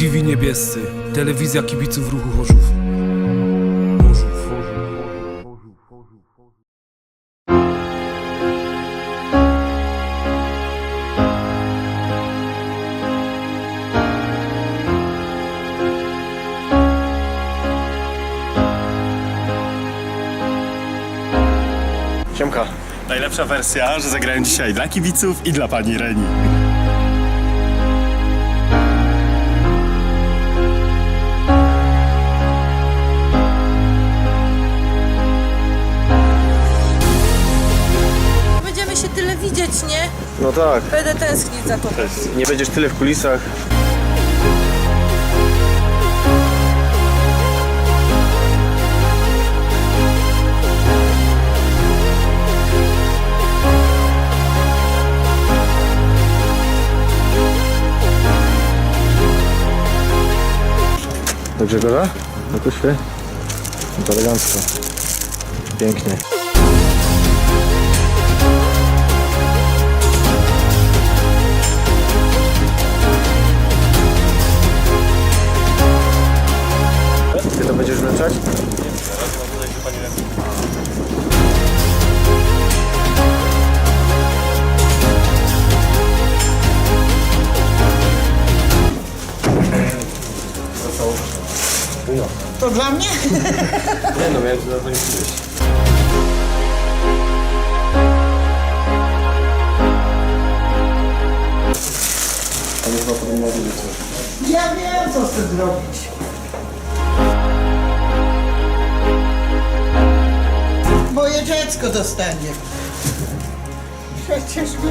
TV Niebiescy, telewizja kibiców ruchu Chorzów. Siemka. Najlepsza wersja, że zagrałem dzisiaj dla kibiców i dla pani Reni. No tak, Będę tęsknić za tobą. nie będziesz tyle w kulisach. Do Grzegorza? Do kuśwy? To elegancko. Pięknie. To wręczać? To dla mnie? Nie no, miałem to na przyjść. A nie chyba powinna wiedzieć coś. Ja wiem, co chcę zrobić. Moje dziecko dostanie. Przecież my...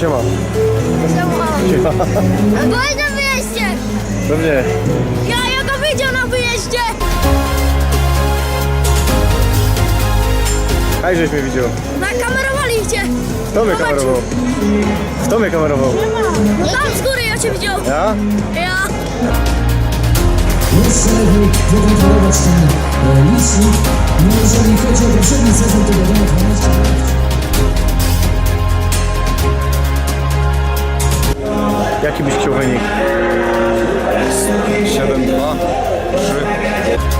Siema, siema. Siema. Byłeś na wyjeździe! Pewnie. Ja, ja go widział na wyjeździe! Hej, żeś mnie widział. Nakamerowali cię! Kto mnie kamerował? Kto mnie kamerował? No tam z góry ja cię widział! Ja? Ja! Jest celownik wykontrolować ten e, licznik. No jeżeli chodzi o poprzedni sezon, to wiadomo 12 Jaki byś chciał wynik? 7-2. 3.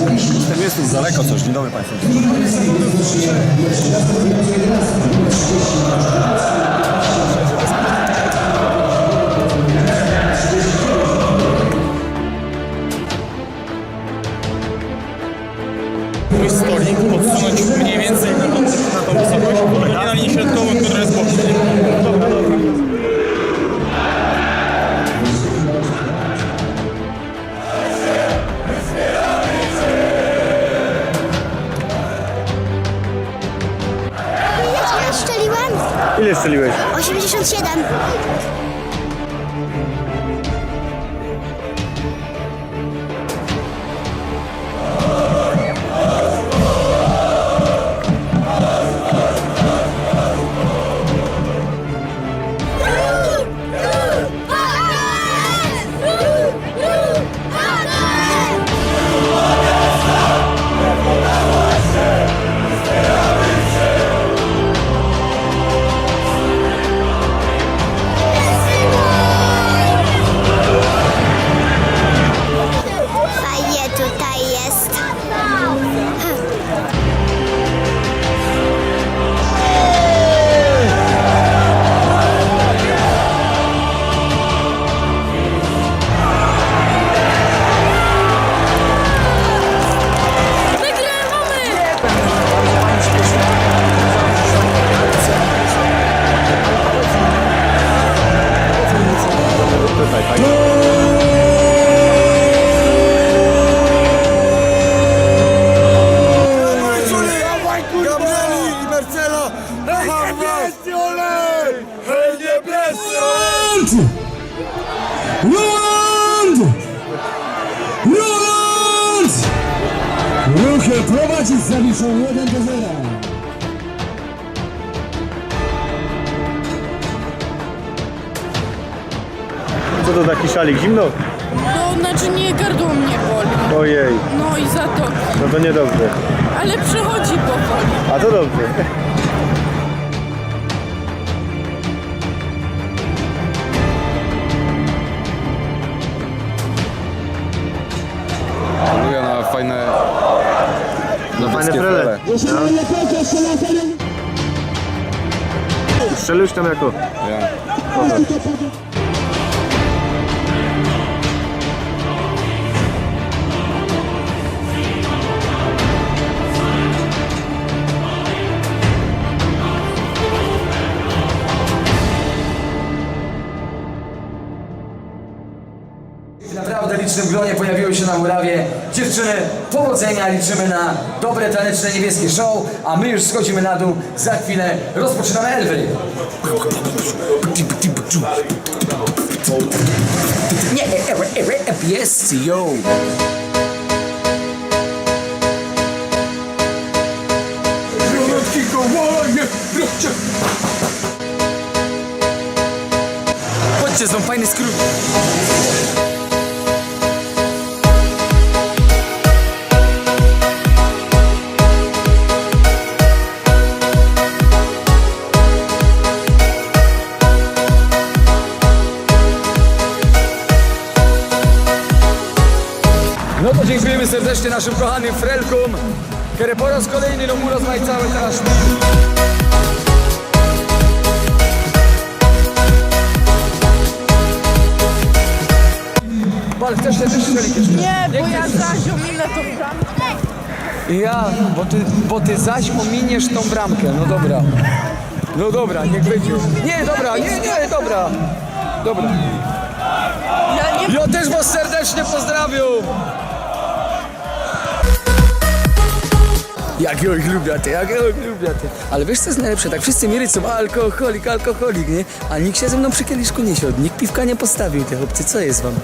Jestem, jestem daleko coś, dzień dobry państwu. them. Fajnie, fajnie. Tak? Roland! Roland! Ruchy prowadzi z Zawiszą 1 do 0. Co to taki szalik? Zimno? No, znaczy nie, gardło mnie boli. Ojej, No i za to. no to niedobrze. Ale przychodzi powoli. A to dobrze. Aluję na fajne... Na Fajne frele. Strzelisz tam jako? Ja. Na murawie dziewczyny. Powodzenia, liczymy na dobre, taneczne, niebieskie show, a my już schodzimy na dół. Za chwilę rozpoczynamy Elwy. Nie, e, e, e, e, jest, yo. Chodźcie, są fajne skróty. No to dziękujemy serdecznie naszym kochanym frelkom, które po raz kolejny mu rozmajcały teraz Pan, chcesz się też strzelić jeszcze? Nie, bo ja zaś ominę tą bramkę. Ja, bo ty, bo ty zaś ominiesz tą bramkę, no dobra. No dobra, niech będzie. Nie, dobra, nie, nie, dobra. Dobra. Ja też was serdecznie pozdrawiam! Jak ja ich lubię, ty, jak ja ich lubię, ty. Ale wiesz co jest najlepsze? Tak wszyscy mi rycą, alkoholik, alkoholik, nie? A nikt się ze mną przy kieliszku nie siadł, nikt piwka nie postawił, te chłopcy, co jest wam?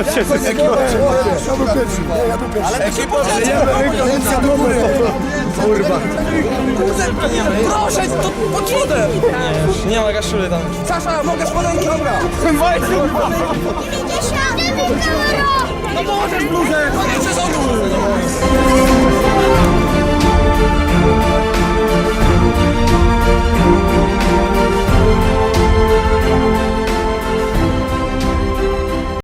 Ostatw się. Ale ekipa Kurwa. Proszę, to pod wodę! Nie ma kaszuli tam. Sasza, mogę spodenki? Dobra. Dziesiąty kamera! No możesz bluzę! Przez ogół!